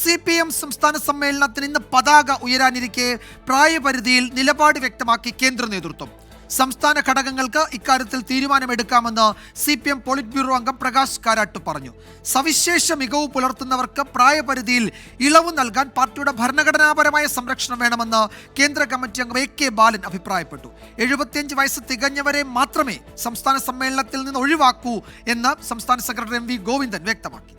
C P M സംസ്ഥാന സമ്മേളനത്തിന് ഇന്ന് പതാക ഉയരാനിരിക്കെ പ്രായപരിധിയിൽ നിലപാട് വ്യക്തമാക്കി കേന്ദ്ര നേതൃത്വം. സംസ്ഥാന ഘടകങ്ങൾക്ക് ഇക്കാര്യത്തിൽ തീരുമാനമെടുക്കാമെന്ന് C P M polit bureau അംഗം പ്രകാശ് കാരാട്ട് പറഞ്ഞു. സവിശേഷ മികവ് പുലർത്തുന്നവർക്ക് പ്രായപരിധിയിൽ ഇളവ് നൽകാൻ പാർട്ടിയുടെ ഭരണഘടനാപരമായ സംരക്ഷണം വേണമെന്ന് കേന്ദ്ര കമ്മിറ്റി അംഗം എ കെ ബാലൻ അഭിപ്രായപ്പെട്ടു. എഴുപത്തിയഞ്ച് വയസ്സ് തികഞ്ഞവരെ മാത്രമേ സംസ്ഥാന സമ്മേളനത്തിൽ നിന്ന് ഒഴിവാക്കൂ എന്ന് സംസ്ഥാന സെക്രട്ടറി എം വി ഗോവിന്ദൻ വ്യക്തമാക്കി.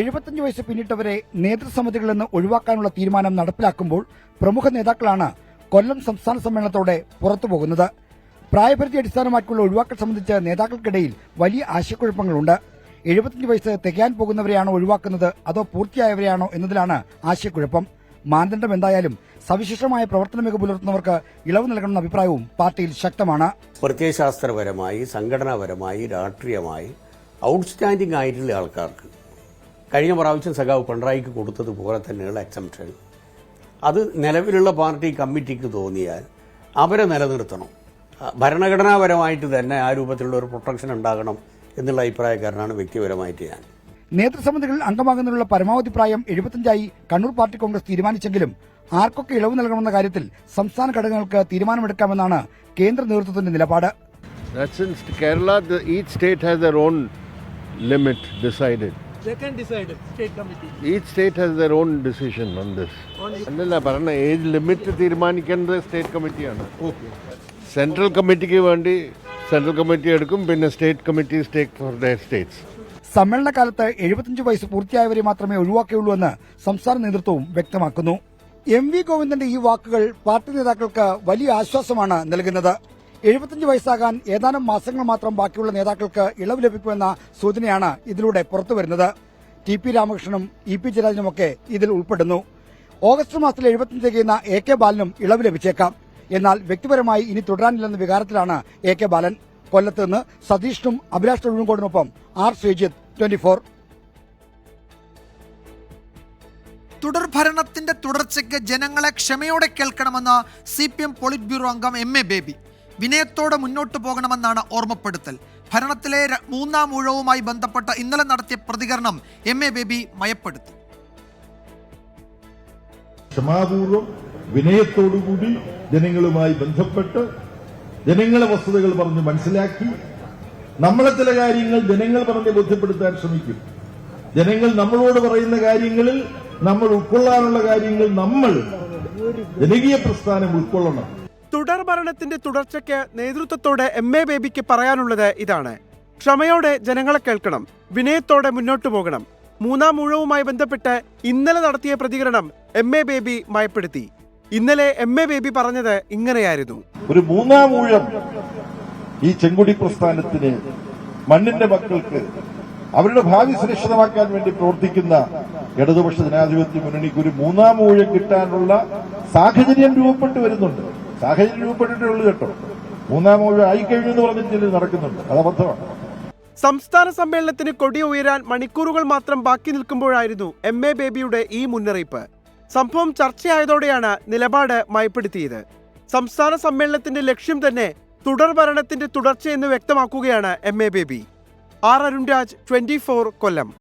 എഴുപത്തഞ്ച് വയസ്സ് പിന്നിട്ടവരെ നേതൃസമിതികളിൽ നിന്ന് ഒഴിവാക്കാനുള്ള തീരുമാനം നടപ്പിലാക്കുമ്പോൾ പ്രമുഖ നേതാക്കളാണ് കൊല്ലം സംസ്ഥാന സമ്മേളനത്തോടെ പുറത്തുപോകുന്നത്. പ്രായപരിധി അടിസ്ഥാനമാക്കിയുള്ള ഒഴിവാക്കൽ സംബന്ധിച്ച് നേതാക്കൾക്കിടയിൽ വലിയ ആശയക്കുഴപ്പങ്ങളുണ്ട്. എഴുപത്തഞ്ച് വയസ്സ് തികയാൻ പോകുന്നവരെയാണോ ഒഴിവാക്കുന്നത്? അതോ പൂർത്തിയായവരെയാണോ എന്നതിലാണ് ആശയക്കുഴപ്പം. മാനദണ്ഡം എന്തായാലും സവിശേഷമായ പ്രവർത്തന മികവ് പുലർത്തുന്നവർക്ക് ഇളവ് നൽകണമെന്ന അഭിപ്രായവും പാർട്ടിയിൽ ശക്തമാണ്. പ്രത്യയശാസ്ത്രപരമായി സംഘടനാപരമായി രാഷ്ട്രീയമായി ഔട്ട്സ്റ്റാൻഡിംഗ് ആയിട്ടുള്ള ആൾക്കാർക്ക് കഴിഞ്ഞ പ്രാവശ്യം സഖാവ് പിണറായിക്ക് കൊടുത്തതുപോലെ തന്നെയുള്ള എക്സംഷൻ അത് നിലവിലുള്ള പാർട്ടി കമ്മിറ്റിക്ക് തോന്നിയാൽ അവരെ നിലനിർത്തണം. ഭരണഘടനാപരമായിട്ട് തന്നെ ആ രൂപത്തിലുള്ള ഒരു പ്രൊട്ടക്ഷൻ ഉണ്ടാകണം എന്നുള്ള അഭിപ്രായക്കാരനാണ് വ്യക്തിപരമായിട്ട് ഞാൻ. നേതൃസമിതികളിൽ അംഗമാകുന്നതിനുള്ള പരമാവധി പ്രായം എഴുപത്തിയഞ്ചായി കണ്ണൂർ പാർട്ടി കോൺഗ്രസ് തീരുമാനിച്ചെങ്കിലും ആർക്കൊക്കെ ഇളവ് നൽകണമെന്ന കാര്യത്തിൽ സംസ്ഥാന ഘടകങ്ങൾക്ക് തീരുമാനമെടുക്കാമെന്നാണ് കേന്ദ്ര നേതൃത്വത്തിന്റെ നിലപാട്. Kerala each Kerala, has each state has their own limit decided. They can decide, state committee. Each state has their own decision on this. അല്ലല്ല പറഞ്ഞ ഏജ് ലിമിറ്റ് തീരുമാനിക്കേണ്ടത് സ്റ്റേറ്റ് കമ്മിറ്റിയാണ് സെൻട്രൽ കമ്മിറ്റിക്ക് വേണ്ടി സെൻട്രൽ കമ്മിറ്റി എടുക്കും പിന്നെ state committees take for their states സമ്മേളനകാലത്ത് എഴുപത്തിയഞ്ച് വയസ്സ് പൂർത്തിയായവരെ മാത്രമേ ഒഴിവാക്കിയുള്ളൂ എന്ന് സംസ്ഥാന നേതൃത്വവും വ്യക്തമാക്കുന്നു. എം വി ഗോവിന്ദന്റെ ഈ വാക്കുകൾ പാർട്ടി നേതാക്കൾക്ക് വലിയ ആശ്വാസമാണ് നൽകുന്നത്. എഴുപത്തിയഞ്ച് വയസ്സാകാൻ ഏതാനും മാസങ്ങൾ മാത്രം ബാക്കിയുള്ള നേതാക്കൾക്ക് ഇളവ് ലഭിക്കുമെന്ന സൂചനയാണ് ഇതിലൂടെ പുറത്തുവരുന്നത്. ടി പി രാമകൃഷ്ണനും ഇ പി ജയരാജനുമൊക്കെ ഇതിൽ ഉൾപ്പെടുന്നു. ഓഗസ്റ്റ് മാസത്തിൽ എഴുപത്തിയഞ്ച് തികയുന്ന എ കെ ബാലനും ഇളവ് ലഭിച്ചേക്കാം. എന്നാൽ വ്യക്തിപരമായി ഇനി തുടരാനില്ലെന്ന വികാരത്തിലാണ് എ കെ ബാലൻ. കൊല്ലത്ത് നിന്ന് സതീഷിനും അഭിലാഷ് തൊഴിലുംകോടിനൊപ്പം ആർ ശ്രീജിത്ത് ട്വന്റി ഫോർ തുടർഭരണത്തിന്റെ തുടർച്ചയ്ക്ക് ജനങ്ങളെ ക്ഷമയോടെ കേൾക്കണമെന്ന് C P M polit bureau അംഗം എം എ ബേബി. വിനയത്തോടെ മുന്നോട്ട് പോകണമെന്നാണ് ഓർമ്മപ്പെടുത്തൽ. ഭരണത്തിലെ മൂന്നാം ഊഴവുമായി ബന്ധപ്പെട്ട ഇന്നലെ നടത്തിയ പ്രതികരണം എം. എ. ബേബി മയപ്പെടുത്തി. ക്ഷമാപൂർവം വിനയത്തോടുകൂടി ജനങ്ങളുമായി ബന്ധപ്പെട്ട് ജനങ്ങളെ വസ്തുതകൾ പറഞ്ഞ് മനസ്സിലാക്കി നമ്മളെ ചില കാര്യങ്ങൾ ജനങ്ങൾ പറഞ്ഞ് ബോധ്യപ്പെടുത്താൻ ശ്രമിക്കും. ജനങ്ങൾ നമ്മളോട് പറയുന്ന കാര്യങ്ങളിൽ നമ്മൾ ഉൾക്കൊള്ളാനുള്ള കാര്യങ്ങൾ നമ്മൾ ജനകീയ പ്രസ്ഥാനം ഉൾക്കൊള്ളണം. തുടർ ഭരണത്തിന്റെ തുടർച്ചയ്ക്ക് നേതൃത്വത്തോടെ എം എ ബേബിക്ക് പറയാനുള്ളത് ഇതാണ്. ക്ഷമയോടെ ജനങ്ങളെ കേൾക്കണം വിനയത്തോടെ മുന്നോട്ടു പോകണം. മൂന്നാം ഊഴവുമായി ബന്ധപ്പെട്ട് ഇന്നലെ നടത്തിയ പ്രതികരണം എം എ ബേബി മയപ്പെടുത്തി ഇന്നലെ എം എ ബേബി പറഞ്ഞത് ഇങ്ങനെയായിരുന്നു. ഒരു മൂന്നാം ഊഴം ഈ ചെങ്കുടി പ്രസ്ഥാനത്തിന് മണ്ണിന്റെ മക്കൾക്ക് അവരുടെ ഭാവി സുരക്ഷിതമാക്കാൻ വേണ്ടി പ്രവർത്തിക്കുന്ന ഇടതുപക്ഷ ജനാധിപത്യ മുന്നണിക്ക് ഒരു മൂന്നാം ഊഴം കിട്ടാനുള്ള സാഹചര്യം രൂപപ്പെട്ടു വരുന്നുണ്ട്. സാഹചര്യം രൂപപ്പെട്ടിട്ടേ ഉള്ളൂ കേട്ടോ. മൂന്നാം ആയി കഴിഞ്ഞു എന്ന് പറഞ്ഞിട്ട് നടക്കുന്നുണ്ട്. അത് അബദ്ധമാണ്. സംസ്ഥാന സമ്മേളനത്തിന് കൊടി ഉയരാൻ മണിക്കൂറുകൾ മാത്രം ബാക്കി നിൽക്കുമ്പോഴായിരുന്നു എം എ ബേബിയുടെ ഈ മുന്നറിയിപ്പ്. സംഭവം ചർച്ചയായതോടെയാണ് നിലപാട് മയപ്പെടുത്തിയത്. സംസ്ഥാന സമ്മേളനത്തിന്റെ ലക്ഷ്യം തന്നെ തുടർ ഭരണത്തിന്റെ തുടർച്ചയെന്ന് വ്യക്തമാക്കുകയാണ് M A Baby. R Arunraj twenty Kollam.